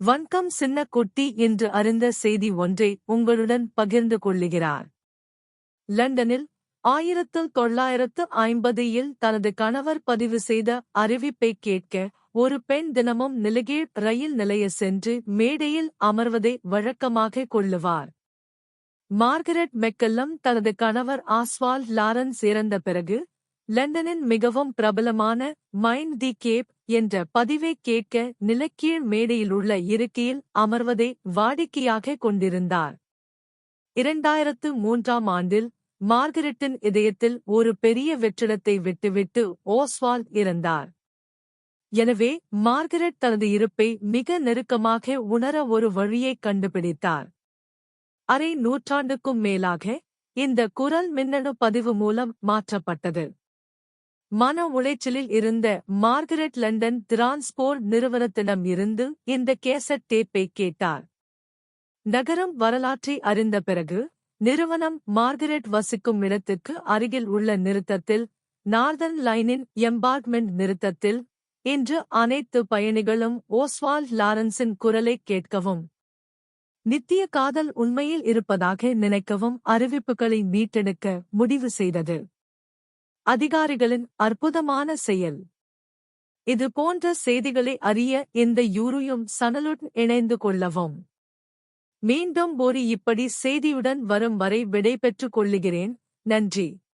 வணக்கம் சின்ன குட்டி என்று அறிந்த செய்தி ஒன்றை உங்களுடன் பகிர்ந்து கொள்ளுகிறார். லண்டனில் ஆயிரத்து தொள்ளாயிரத்து ஐம்பதில் தனது கணவர் பதிவு செய்த அறிவிப்பை கேட்க ஒரு பெண் தினமும் நிலகீழ் ரயில் நிலைய சென்று மேடையில் அமர்வதை வழக்கமாக கொள்ளுவார். மார்கரெட் மெக்கல்லம் தனது கணவர் ஆஸ்வால் லாரன்ஸ் இறந்த பிறகு லண்டனின் மிகவும் பிரபலமான மைண்ட் தி கேப் என்ற பதிவை கேட்க நிலக்கீழ் மேடையிலுள்ள இருக்கையில் அமர்வதை வாடிக்கையாக கொண்டிருந்தார். இரண்டாயிரத்து மூன்றாம் ஆண்டில் மார்கரெட்டின் இதயத்தில் ஒரு பெரிய வெற்றிடத்தை விட்டுவிட்டு ஓஸ்வால்ட் இறந்தார். எனவே மார்கரெட் தனது இருப்பை மிக நெருக்கமாக உணர ஒரு வழியைக் கண்டுபிடித்தார். அரை நூற்றாண்டுக்கும் மேலாக இந்த குரல் மின்னணு பதிவு மூலம் மாற்றப்பட்டது. மன உளைச்சலில் இருந்த மார்கரெட் லண்டன் டிரான்ஸ்போர்ட் நிறுவனத்திடம் இருந்து இந்த கேசட் டேப்பை கேட்டார். நகரம் வரலாற்றை அறிந்த பிறகு நிறுவனம் மார்கரெட் வசிக்கும் இடத்துக்கு அருகில் உள்ள நிறுத்தத்தில் நார்தர்ன் லைனின் எம்பார்ட்மெண்ட் நிறுத்தத்தில் இன்று அனைத்து பயணிகளும் ஓஸ்வால்ட் லாரன்ஸின் குரலைக் கேட்கவும் நித்திய காதல் உண்மையில் இருப்பதாக நினைக்கவும் அறிவிப்புகளை மீட்டெடுக்க முடிவு செய்தது. அதிகாரிகளின் அற்புதமான செயல். இது போன்ற செய்திகளை அறிய இந்த யூரியும் சனலுடன் இணைந்து கொள்ளவும். மீண்டும் ஒரு இப்படி செய்தியுடன் வரும் வரை விடை பெற்றுக் கொள்ளுகிறேன். நன்றி.